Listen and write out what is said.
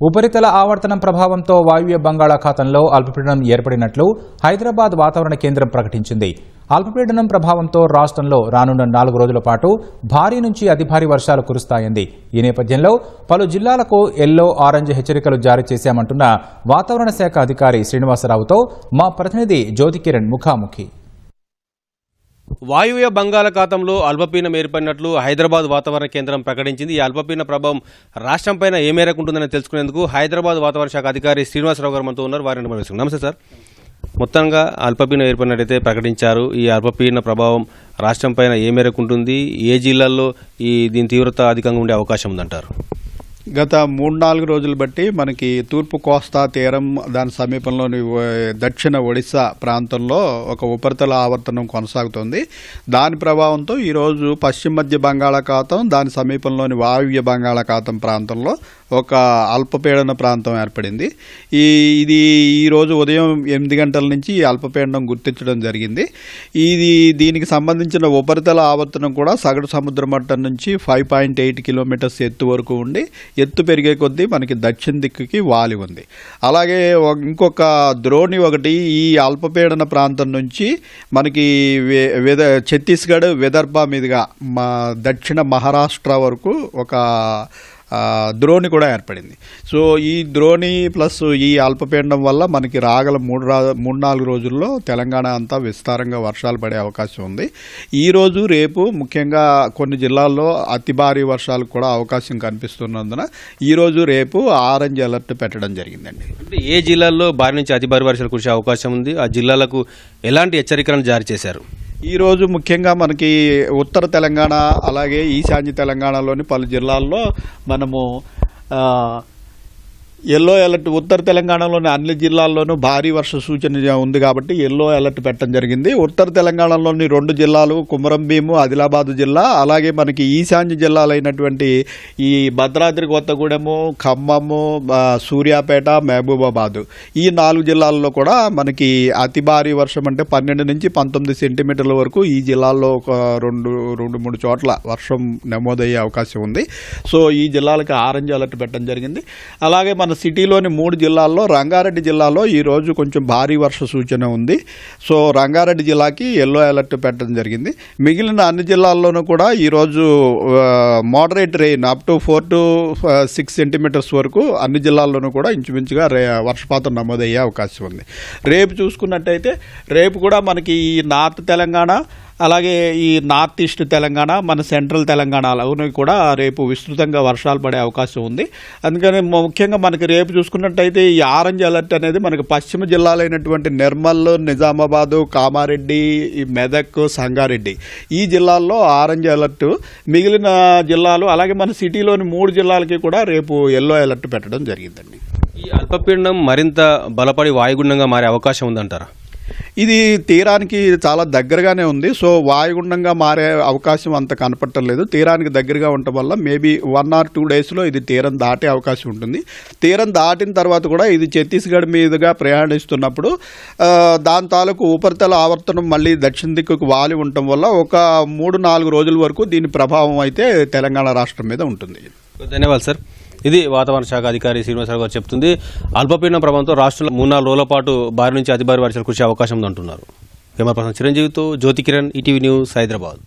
ఉపరితల ఆవర్తనం ప్రభావంతో వాయువ్య బంగాళాఖాతంలో అల్పపీడనం ఏర్పడినట్లు హైదరాబాద్ వాతావరణ కేంద్రం ప్రకటించింది. అల్పపీడనం ప్రభావంతో రాష్ట్రంలో రానున్న నాలుగు రోజుల పాటు భారీ నుంచి అతి భారీ వర్షాలు కురుస్తాయంది. ఈ నేపథ్యంలో పలు జిల్లాలకు ఎల్లో ఆరెంజ్ హెచ్చరికలు జారీ చేశామంటున్న వాతావరణ శాఖ అధికారి శ్రీనివాసరావుతో మా ప్రతినిధి జ్యోతికిరణ్ ముఖాముఖి. వాయువ్య బంగాళాఖాతంలో అల్పపీడనం ఏర్పడినట్లు హైదరాబాద్ వాతావరణ కేంద్రం ప్రకటించింది. ఈ అల్పపీడన ప్రభావం రాష్ట్రంపైన ఏ మేరకు ఉంటుందని తెలుసుకునేందుకు హైదరాబాద్ వాతావరణ శాఖ అధికారి శ్రీనివాసరావు గారు మనతో ఉన్నారు. వారిని మనం నమస్తే సార్. మొత్తంగా అల్పపీడనం ఏర్పడినట్టయితే ప్రకటించారు. ఈ అల్పపీడన ప్రభావం రాష్ట్రంపైన ఏ మేరకు ఉంటుంది? ఏ జిల్లాల్లో ఈ దీని తీవ్రత అధికంగా ఉండే అవకాశం ఉందంటారు? గత మూడు నాలుగు రోజులు బట్టి మనకి తూర్పు కోస్తా తీరం దాని సమీపంలోని దక్షిణ ఒడిశా ప్రాంతంలో ఒక ఉపరితల ఆవర్తనం కొనసాగుతోంది. దాని ప్రభావంతో ఈరోజు పశ్చిమ మధ్య బంగాళాఖాతం దాని సమీపంలోని వాయువ్య బంగాళాఖాతం ప్రాంతంలో ఒక అల్పపీడన ప్రాంతం ఏర్పడింది. ఈ ఇది ఈరోజు ఉదయం ఎనిమిది గంటల నుంచి ఈ అల్పపీడనం గుర్తించడం జరిగింది. ఇది దీనికి సంబంధించిన ఉపరితల ఆవర్తనం కూడా సగటు సముద్ర మట్టం నుంచి ఫైవ్ పాయింట్ ఎయిట్ కిలోమీటర్స్ ఎత్తు వరకు ఉండి ఎత్తు పెరిగే కొద్దీ మనకి దక్షిణ దిక్కుకి వాలి ఉంది. అలాగే ఇంకొక ద్రోణి ఒకటి ఈ అల్పపీడన ప్రాంతం నుంచి మనకి విద వెద ఛత్తీస్గఢ్ విదర్భ మీదుగా మా దక్షిణ మహారాష్ట్ర వరకు ఒక ద్రోణి కూడా ఏర్పడింది. సో ఈ ద్రోణి ప్లస్ ఈ అల్పపీండం వల్ల మనకి రాగల మూడు రా మూడు నాలుగు రోజుల్లో తెలంగాణ అంతా విస్తారంగా వర్షాలు పడే అవకాశం ఉంది. ఈ రోజు రేపు ముఖ్యంగా కొన్ని జిల్లాల్లో అతి భారీ వర్షాలకు కూడా అవకాశం కనిపిస్తున్నందున ఈరోజు రేపు ఆరెంజ్ అలర్ట్ పెట్టడం జరిగిందండి. అంటే ఏ జిల్లాల్లో భారీ నుంచి అతి భారీ వర్షాలు కురిసే అవకాశం ఉంది? ఆ జిల్లాలకు ఎలాంటి హెచ్చరికలను జారీ చేశారు? ఈరోజు ముఖ్యంగా మనకి ఉత్తర తెలంగాణ అలాగే ఈశాన్య తెలంగాణలోని పలు జిల్లాల్లో మనము ఎల్లో అలర్ట్ ఉత్తర తెలంగాణలోని అన్ని జిల్లాల్లోనూ భారీ వర్ష సూచన ఉంది కాబట్టి ఎల్లో అలర్ట్ పెట్టడం జరిగింది. ఉత్తర తెలంగాణలోని రెండు జిల్లాలు కుమరంభీము ఆదిలాబాదు జిల్లా అలాగే మనకి ఈశాన్య జిల్లాలైనటువంటి ఈ భద్రాద్రి కొత్తగూడెము ఖమ్మము సూర్యాపేట మహబూబాబాదు. ఈ నాలుగు జిల్లాల్లో కూడా మనకి అతి భారీ వర్షం అంటే పన్నెండు నుంచి పంతొమ్మిది సెంటీమీటర్ల వరకు ఈ జిల్లాల్లో ఒక రెండు రెండు మూడు చోట్ల వర్షం నమోదయ్యే అవకాశం ఉంది. సో ఈ జిల్లాలకు ఆరెంజ్ అలర్ట్ పెట్టడం జరిగింది. అలాగే మన సిటీలోని మూడు జిల్లాల్లో రంగారెడ్డి జిల్లాలో ఈ రోజు కొంచెం భారీ వర్ష సూచన ఉంది. సో రంగారెడ్డి జిల్లాకి ఎల్లో అలర్ట్ పెట్టడం జరిగింది. మిగిలిన అన్ని జిల్లాల్లోనూ కూడా ఈరోజు moderate rain up to four to six centimetres వరకు అన్ని జిల్లాల్లోనూ కూడా ఇంచుమించుగా రే వర్షపాతం నమోదయ్యే అవకాశం ఉంది. రేపు చూసుకున్నట్టయితే రేపు కూడా మనకి ఈ నార్త్ తెలంగాణ అలాగే ఈ నార్త్ ఈస్ట్ తెలంగాణ మన సెంట్రల్ తెలంగాణలోని కూడా రేపు విస్తృతంగా వర్షాలు పడే అవకాశం ఉంది. అందుకని ముఖ్యంగా మనకి రేపు చూసుకున్నట్టయితే ఈ ఆరెంజ్ అలర్ట్ అనేది మనకి పశ్చిమ జిల్లాలైనటువంటి నిర్మల్ నిజామాబాదు కామారెడ్డి ఈ మెదక్ సంగారెడ్డి ఈ జిల్లాల్లో ఆరెంజ్ అలర్ట్. మిగిలిన జిల్లాలు అలాగే మన సిటీలోని మూడు జిల్లాలకి కూడా రేపు ఎల్లో అలర్ట్ పెట్టడం జరిగిందండి. ఈ అల్పపీడనం మరింత బలపడి వాయుగుండంగా మారే అవకాశం ఉందంటారా? ఇది తీరానికి చాలా దగ్గరగానే ఉంది. సో వాయుగుండంగా మారే అవకాశం అంత కనపట్టలేదు తీరానికి దగ్గరగా ఉండటం వల్ల మేబీ వన్ ఆర్ టూ డేస్లో ఇది తీరం దాటే అవకాశం ఉంటుంది. తీరం దాటిన తర్వాత కూడా ఇది ఛత్తీస్గఢ్ మీదుగా ప్రయాణిస్తున్నప్పుడు దాని తాలూకు ఉపరితల ఆవర్తనం మళ్ళీ దక్షిణ దిక్కుకు వాలి ఉండటం వల్ల ఒక మూడు నాలుగు రోజుల వరకు దీని ప్రభావం అయితే తెలంగాణ రాష్ట్రం మీద ఉంటుంది. ధన్యవాదాలు సార్. ఇది వాతావరణ శాఖ అధికారి శ్రీనివాసరావు గారు చెప్తుంది. అల్పపీడన ప్రభావంతో రాష్ట్రంలో మూడు నాలుగు రోజుల పాటు భారీ నుంచి అతి భారీ వర్షాలు కురిసే అవకాశం ఉందంటున్నారు. కెమెరా పర్సన్ చిరంజీవితో జ్యోతి కిరణ్ ఈటీవీ న్యూస్ హైదరాబాద్.